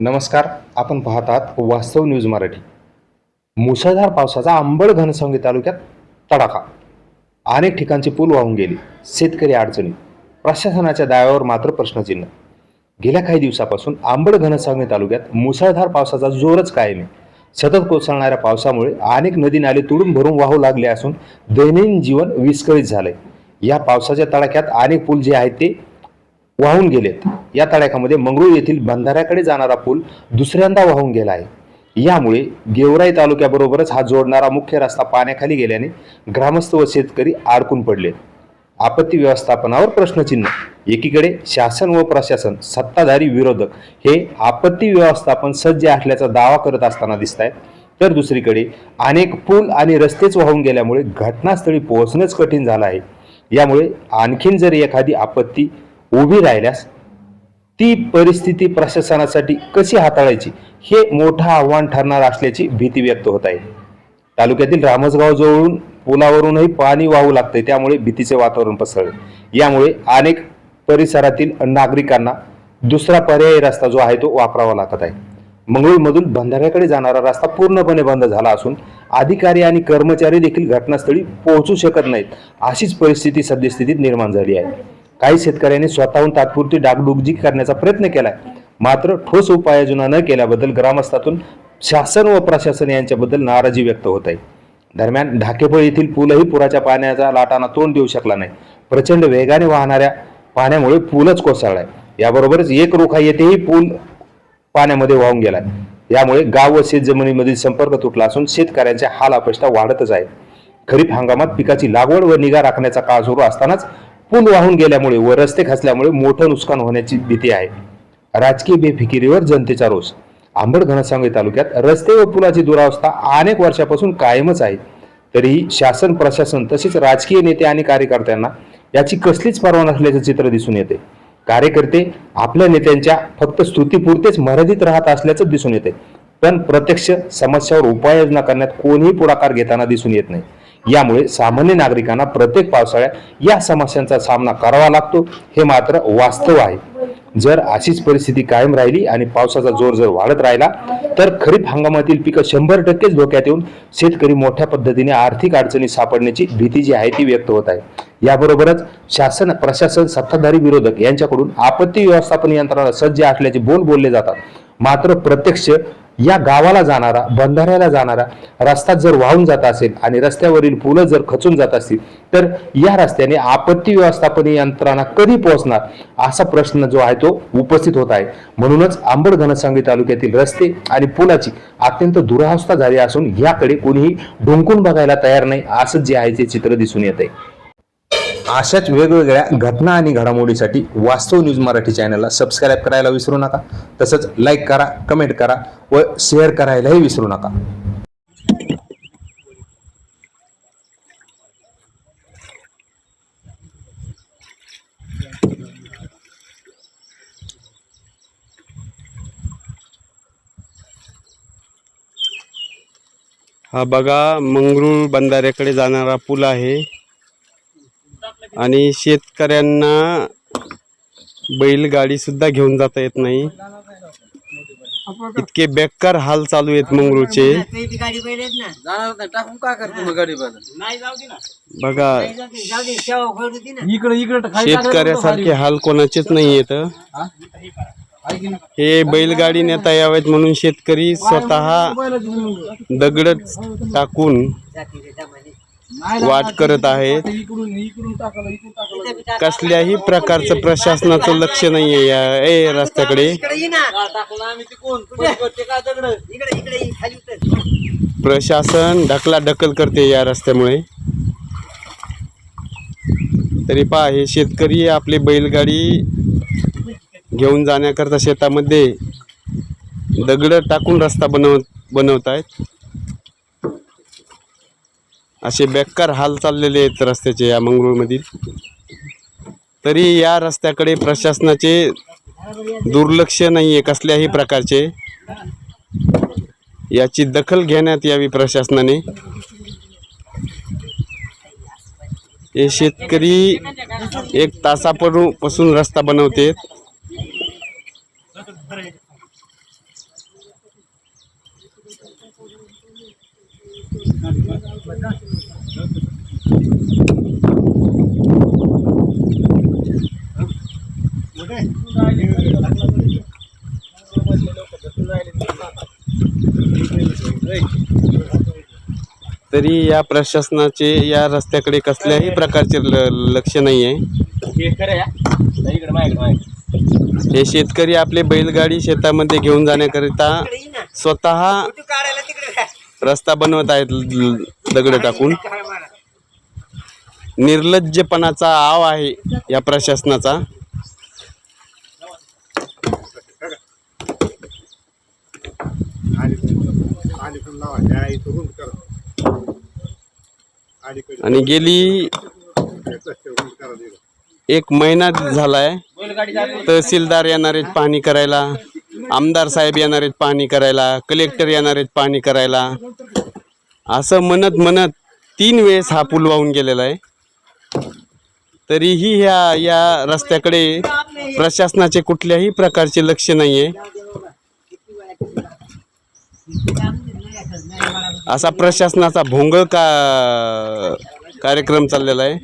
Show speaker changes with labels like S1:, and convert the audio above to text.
S1: नमस्कार आपण पाहतात आहात वास्तव न्यूज मराठी. मुसळधार पावसाचा अंबड घनसंगी तालुक्यात तडाखा. अनेक ठिकाणचे पूल वाहून गेले. शेतकरी अडचणी प्रशासनाच्या दाव्यावर मात्र प्रश्नचिन्ह. गेल्या काही दिवसापासून आंबड घनसंगी तालुक्यात मुसळधार पावसाचा जोरच कायम आहे. सतत कोसळणाऱ्या पावसामुळे अनेक नदी नाले तुडून भरून वाहू लागले असून दैनंदिन जीवन विस्कळीत झालंय. या पावसाच्या तडाख्यात अनेक पूल जे आहेत ते वाहून गेलेत. या तडाख्यामध्ये मंगरूळ येथील बंधाऱ्याकडे जाणारा पूल दुसऱ्यांदा वाहून गेला आहे. यामुळे गेवराई तालुक्याबरोबरच हा जोडणारा मुख्य रस्ता पाण्याखाली गेल्याने ग्रामस्थ व शेतकरी अडकून पडले आपत्ती व्यवस्थापनावर प्रश्नचिन्ह. एकीकडे शासन व प्रशासन सत्ताधारी विरोधक हे आपत्ती व्यवस्थापन सज्ज असल्याचा दावा करत असताना दिसत आहेत तर दुसरीकडे अनेक पूल आणि रस्तेच वाहून गेल्यामुळे घटनास्थळी पोहोचणंच कठीण झालं आहे. यामुळे आणखीन जर एखादी आपत्ती उभी राहिल्यास ती परिस्थिती प्रशासनासाठी कशी हाताळायची हे मोठं आव्हान ठरणार असल्याची भीती व्यक्त होत आहे. तालुक्यातील रामसगाव जवळून पुलावरूनही पाणी वाहू लागते त्यामुळे भीतीचे वातावरण पसरले. यामुळे अनेक परिसरातील नागरिकांना दुसरा पर्यायी रस्ता जो आहे तो वापरावा लागत आहे. मंगळूरमधून बंधाऱ्याकडे जाणारा रस्ता पूर्णपणे बंद झाला असून अधिकारी आणि कर्मचारी देखील घटनास्थळी पोहोचू शकत नाहीत अशीच परिस्थिती सद्यस्थितीत निर्माण झाली आहे. काही शेतकऱ्यांनी स्वतःहून तात्पुरती डागडुगजी करण्याचा प्रयत्न केलाय. मात्र ठोस उपाययोजना न केल्याबद्दल ग्रामस्थातून शासन व प्रशासन यांच्याबद्दल नाराजी व्यक्त होत आहे. दरम्यान ढाकेफळ येथील पूलही पुराच्या पाण्याच्या लाटांना तोंड देऊ शकला नाही. प्रचंड वेगाने वाहणाऱ्या पाण्यामुळे पूलच कोसळलाय. याबरोबरच एक रोखा येथेही पूल पाण्यामध्ये वाहून गेलाय. यामुळे गाव व शेतजमिनीमधील संपर्क तुटला असून शेतकऱ्यांच्या हाल अपेष्टा वाढतच आहे खरीप हंगामात पिकाची लागवड व निगा राखण्याचा काळ सुरू असतानाच पूल वाहून गेल्यामुळे व रस्ते खचल्यामुळे मोठं नुकसान होण्याची भीती आहे. राजकीय बेफिकिरीवर जनतेचा रोष. आंबड घनसावंगी तालुक्यात रस्ते व पुलाची दुरावस्था अनेक वर्षापासून कायमच आहे. तरीही शासन प्रशासन तसेच राजकीय नेते आणि कार्यकर्त्यांना याची कसलीच पर्वा नसल्याचे चित्र दिसून येते. कार्यकर्ते आपल्या नेत्यांच्या फक्त स्तुतीपुरतेच मर्यादित राहत असल्याचं दिसून येते. पण प्रत्यक्ष समस्यावर उपाययोजना करण्यात कोणीही पुढाकार घेताना दिसून येत नाही. यामुळे सामान्य नागरिकांना प्रत्येक पावसाळ्यात या समस्यांचा सामना करावा लागतो. हे मात्र वास्तव आहे. जर अशीच परिस्थिती कायम राहिली आणि पावसाचा जोर जर वाढत राहिला तर खरीप हंगामातील पिकं शंभर टक्केच धोक्यात येऊन शेतकरी मोठ्या पद्धतीने आर्थिक अडचणी सापडण्याची भीती जी आहे ती व्यक्त होत आहे. याबरोबरच शासन प्रशासन सत्ताधारी विरोधक यांच्याकडून आपत्ती व्यवस्थापन यंत्रणा सज्ज असल्याचे बोल बोलले जातात. मात्र प्रत्यक्ष या गावाला जाणारा बंधाऱ्याला जाणारा रस्ता जर वाहून जात असेल आणि रस्त्यावरील पुलं जर खचून जात असतील तर या रस्त्याने आपत्ती व्यवस्थापन यंत्रणा कधी पोहोचणार असा प्रश्न जो आहे तो उपस्थित होत आहे. म्हणूनच आंबड घनसांगवी तालुक्यातील रस्ते आणि पुलाची अत्यंत दुरावस्था झाली असून याकडे कोणीही ढुंकून बघायला तयार नाही असं जे आहे ते चित्र दिसून येत आहे. अशाच वेगवेगळ्या घटना आणि घडामोडीसाठी वास्तव न्यूज मराठी चॅनलला सबस्क्राईब करायला विसरू नका. तसंच लाईक करा कमेंट करा व शेअर करायलाही विसरू नका.
S2: हा बघा मंगरूळ बंधाऱ्याकडे जाणारा पूल आहे. आणि शेतकऱ्यांना बैलगाडी सुद्धा घेऊन जाता येत नाही. इतके बेकार हाल चालू आहेत मंगरूळचे.
S3: बघा
S2: शेतकऱ्यासारखे हाल कोणाचेच नाही येत हे बैलगाडी नेता यावेत म्हणून शेतकरी स्वतः दगड टाकून वाट करत आहेत. कसल्याही प्रकारचं प्रशासनाचं लक्ष नाहीये या ए रस्त्याकडे.
S4: इकडे ये ना.
S3: टाकला आम्ही ते कोण कुठे करते काय दगड?
S4: इकडे इकडे ये, खाली उतर.
S2: प्रशासन ढकला ढकल करते या रस्त्यामुळे. तरी पहा हे शेतकरी आपली बैलगाडी घेऊन जाण्याकरता शेतामध्ये दगड टाकून रस्ता बनव बनवत आहेत असे बेकार हाल चाललेले आहेत रस्त्याचे या मंगळूरमधील तरी या रस्त्याकडे प्रशासनाचे दुर्लक्ष नाही आहे कसल्याही प्रकारचे. याची दखल घेण्यात यावी प्रशासनाने. हे शेतकरी एक तासापडू पासून रस्ता बनवते तरी या प्रशासनाचे या रस्त्याकडे कसल्याही प्रकारचे ल लक्ष नाही आहे हे शेतकरी आपले बैलगाडी शेतामध्ये घेऊन जाण्याकरिता स्वतः रस्ता बनवत आहेत दगड टाकून. निर्लज्जपणाचा आव आहे या प्रशासनाचा आणि गेली एक महिना झालाय. तहसीलदार येणार आहेत पाहणी करायला आमदार साहेब येणार आहेत पाहणी करायला कलेक्टर येणार आहेत पाहणी करायला. असं म्हणत म्हणत तीन वेळेस हा पूल वाहून गेलेला आहे. तरीही ह्या या रस्त्याकडे प्रशासनाचे कुठल्याही प्रकारचे लक्ष नाही आहे असा प्रशासनाचा भोंगळ का कार्यक्रम चाललेला आहे?